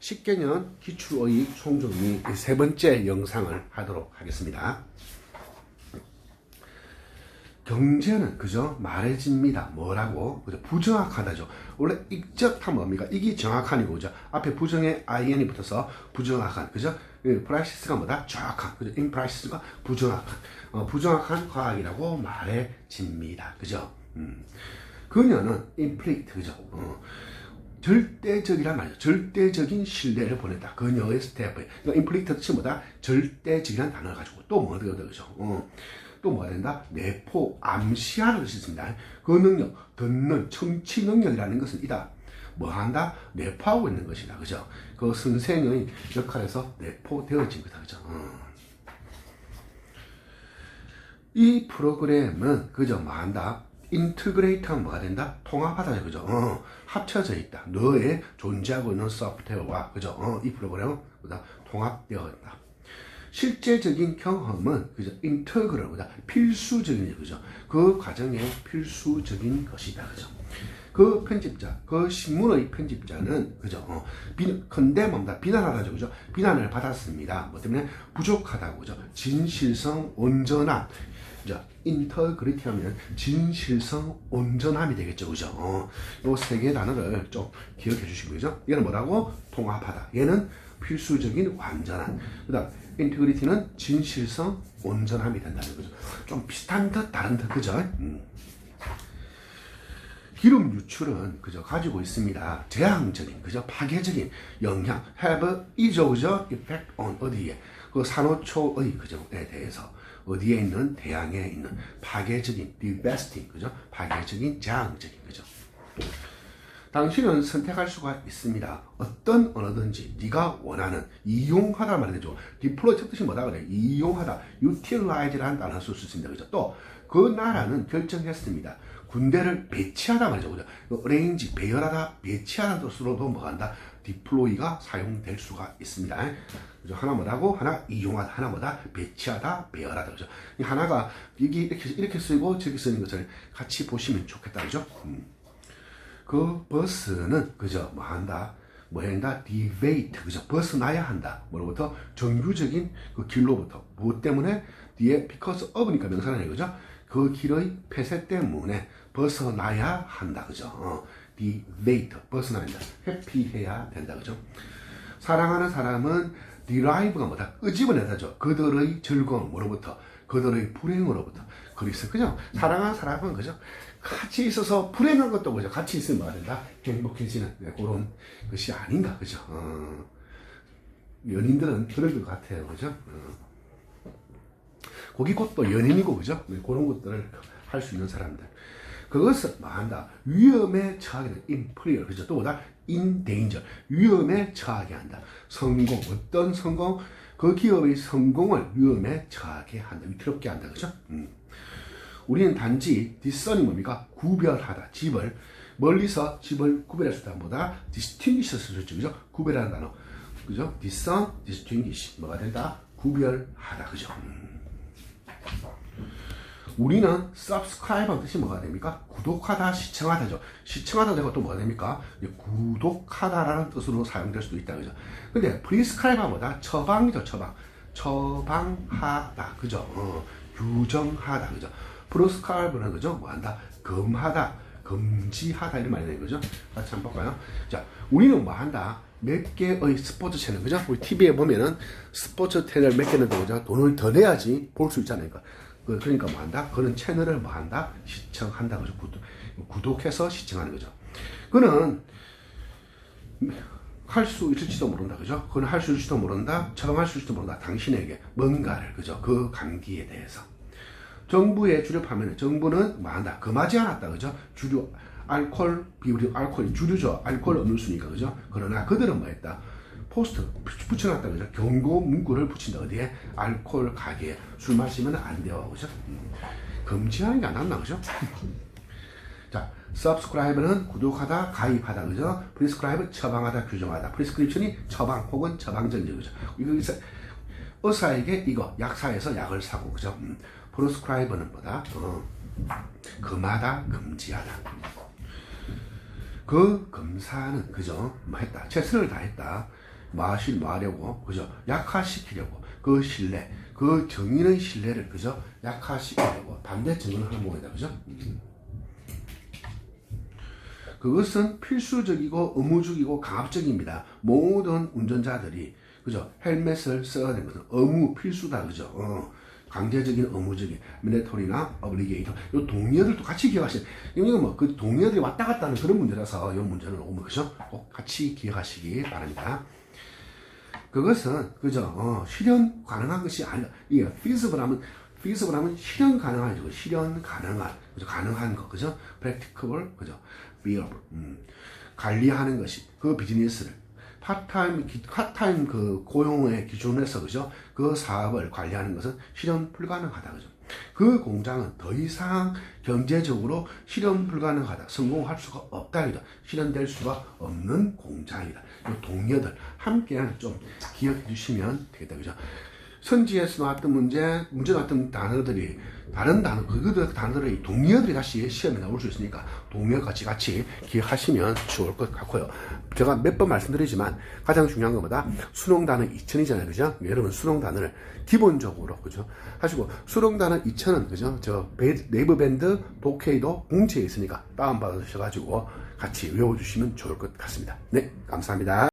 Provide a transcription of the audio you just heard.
10개년 기출의 총정리 세 번째 영상을 하도록 하겠습니다. 경제는 그저 말해집니다. 뭐라고? 그죠? 부정확하다죠. 원래 익적한 뭡니까? 이게 정확한이고, 그죠? 앞에 부정에 in이 붙어서 부정확한, 그죠? 프라이시스가 뭐다? 정확한, 그죠? 인프라이시스가 부정확한, 어, 부정확한 과학이라고 말해집니다. 그죠? 음. 그녀는 임플리트, 그죠? 어. 절대적이란 말이죠. 절대적인 신뢰를 보냈다. 그녀의 스태프에. 그러니까 임플리트 뜻이 뭐다? 절대적이란 단어를 가지고 또 뭐가 되거든, 그죠? 어. 또 뭐가 된다? 내포, 암시하는 것이 있습니다. 그 능력, 듣는 청취 능력이라는 것은 이다. 뭐 한다? 내포하고 있는 것이다. 그죠? 그 선생의 역할에서 내포되어진 거다. 그죠? 어. 이 프로그램은 그저 뭐 한다? 인트그레이트하면 뭐가 된다? 통합하다. 그죠? 어. 합쳐져 있다. 너의 존재하고 있는 소프트웨어와 그죠? 어. 이 프로그램은 그다 통합되어 있다. 실제적인 경험은 그죠 인터그럴 보다 필수적인 그죠 그 과정에 필수적인 것이다 그죠 그 편집자 그 신문의 편집자는 그죠 어, 비, 근데 뭡니다 비난하다죠 그죠 비난을 받았습니다 뭐 때문에 부족하다고 그죠 진실성 온전함 그죠 인터그리티 하면 진실성 온전함이 되겠죠 그죠? 어, 요세 개 단어를 좀 기억해 주시고 그죠? 얘는 뭐라고? 통합하다. 얘는 필수적인 완전한 그 다음 인테그리티는 진실성, 온전함이 된다는 거죠. 좀 비슷한 듯 다른 듯 그죠? 음. 기름 유출은 그저 가지고 있습니다. 재앙적인 그저 파괴적인 영향, have 이죠 그죠? effect on 어디에? 그 산호초의 그저에 대해서 어디에 있는 대양에 있는 파괴적인 devastating 그죠? 파괴적인 재앙적인 그죠? 당신은 선택할 수가 있습니다. 어떤 언어든지 네가 원하는 이용하다 말이죠. 디플로이 첫 뜻이 뭐다 그래? 이용하다, utilize라는 단어 쓸 수 있습니다. 그죠? 또 그 나라는 결정했습니다. 군대를 배치하다 말이죠. 그죠? 레인지, 배열하다, 배치하는 뜻으로도 뭐 한다? 디플로이가 사용될 수가 있습니다. 그죠? 하나 뭐라고? 하나 이용하다, 하나 뭐다? 배치하다, 배열하다. 그죠? 하나가 이게 이렇게, 이렇게 쓰고 저기 쓰는 것을 같이 보시면 좋겠다. 그죠? 음. 그 버스는 그저 뭐 한다 뭐 한다 디베이트 그저 벗어나야 한다 뭐로부터 정규적인 그 길로부터 무엇 때문에 뒤에 because of니까 명사는 그죠 그 길의 폐쇄 때문에 벗어나야 한다 그죠? 어, 디베이트 벗어나야 한다. 회피해야 된다 그죠? 사랑하는 사람은 derive가 뭐다? 끄집어내다죠. 그들의 즐거움 뭐로부터 그들의 불행으로부터. 그리스 그죠? 사랑하는 사람은 그죠? 같이 있어서 불행한 것도 그죠? 같이 있으면 된다? 행복해지는 네, 그런 것이 아닌가 그죠? 어, 연인들은 그럴 것 같아요 그죠? 어. 거기 곧 또 연인이고 그죠 네, 그런 것들을 할 수 있는 사람들 그것은 뭐 한다 위험에 처하게 된 인프리얼 그죠 또 뭐다 in danger 위험에 처하게 한다 성공 어떤 성공 그 기업의 성공을 위험에 처하게 한다 위태롭게 한다 그죠 음. 우리는 단지 discern이 뭡니까? 구별하다. 집을 멀리서 집을 구별할 수 있다. 보다 distinguish를 쓰죠. 그죠? 구별하는 단어. 그죠? discern. 뭐가 된다? 구별하다. 그죠? 음. 우리는 subscribe 뜻이 뭐가 됩니까? 구독하다, 시청하다죠. 시청하다 되고 또 뭐가 됩니까? 구독하다라는 뜻으로 사용될 수도 있다. 그죠? 근데 prescribe가 뭐다? 처방이죠, 처방. 처방하다. 그죠? 어, 규정하다. 그죠? 프로스카르브는 그죠? 뭐 한다? 금하다, 금지하다 이런 말이 되는 거죠. 같이 한번 볼까요? 자, 우리는 뭐 한다? 몇 개의 스포츠 채널, 그죠? 우리 TV에 보면은 스포츠 채널 몇 개는 그죠? 돈을 더 내야지 볼 수 있잖아요. 그, 그러니까 뭐 한다? 그런 채널을 뭐 한다? 시청한다. 그죠? 구독, 구독해서 시청하는 거죠. 그는 할 수 있을지도 모른다. 그죠? 그는 할 수 있을지도 모른다. 처방할 수 있을지도 모른다. 당신에게 뭔가를, 그죠? 그 감기에 대해서. 정부에 주력하면 정부는 뭐 한다? 금하지 않았다. 그죠? 주류, 알코올 비율이 알코올이 주류죠. 알코올 음료수니까. 그죠? 그러나 그들은 뭐 했다? 포스트 붙여놨다. 그죠? 경고 문구를 붙인다. 어디에? 알코올 가게에. 술 마시면 안 돼요. 그죠? 음. 금지하는 게 안 났나. 그죠? 자, subscribe는 구독하다, 가입하다, 그죠? prescribe 처방하다, 규정하다. prescription이 처방 혹은 처방전이죠, 그죠? 이거 의사에게 이거 약사에서 약을 사고, 그죠? 음. 프로스크라이버는 뭐다? 어, 금하다, 금지하다. 그 검사는 그죠? 뭐 했다. 최선을 다했다. 마실 마려고 그죠 약화시키려고 그 신뢰 그 정의는 신뢰를 그죠 약화시키려고 반대 정의를 하는 모양이다 그죠 음. 그것은 필수적이고 의무적이고 강압적입니다. 모든 운전자들이 그죠 헬멧을 써야 되는 것은 의무 필수다 그죠. 어, 강제적인 의무적인 미네토리나 어블리게이터 요 동의어들도 같이 기억하시는 이건 뭐그 동의어들이 왔다 갔다 하는 그런 문제라서 이 문제는 오면 그죠? 꼭 같이 기억하시기 바랍니다. 그것은 그죠? 어, 실현 가능한 것이 아니라 이게 feasible 하면 feasible 하면 실현 가능한 거 실현 가능한 그죠? 가능한 거 그죠? practicable 그죠? bearable 음. 관리하는 것이 그 비즈니스를 파타임 기- 파타임 그 고용의 기준에서 그죠? 그 사업을 관리하는 것은 실현 불가능하다 그죠? 그 공장은 더 이상 경제적으로 실현 불가능하다 성공할 수가 없다 그죠? 실현될 수가 없는 공장이다. 이 동료들 함께 좀 기억해 주시면 되겠다 그죠 선지에서 나왔던 문제, 문제 나왔던 단어들이 다른 단어, 그 단어들이 동의어들이 다시 시험에 나올 수 있으니까 동의어 같이 같이 기억하시면 좋을 것 같고요. 제가 몇 번 말씀드리지만 가장 중요한 것보다 수능 단어 2000이잖아요. 그죠? 여러분 수능 단어를 기본적으로, 그죠? 하시고 수능 단어 2000은, 그죠? 저 베- 네이버 밴드 독해도 공지에 있으니까 다운받으셔가지고 같이 외워주시면 좋을 것 같습니다. 네, 감사합니다.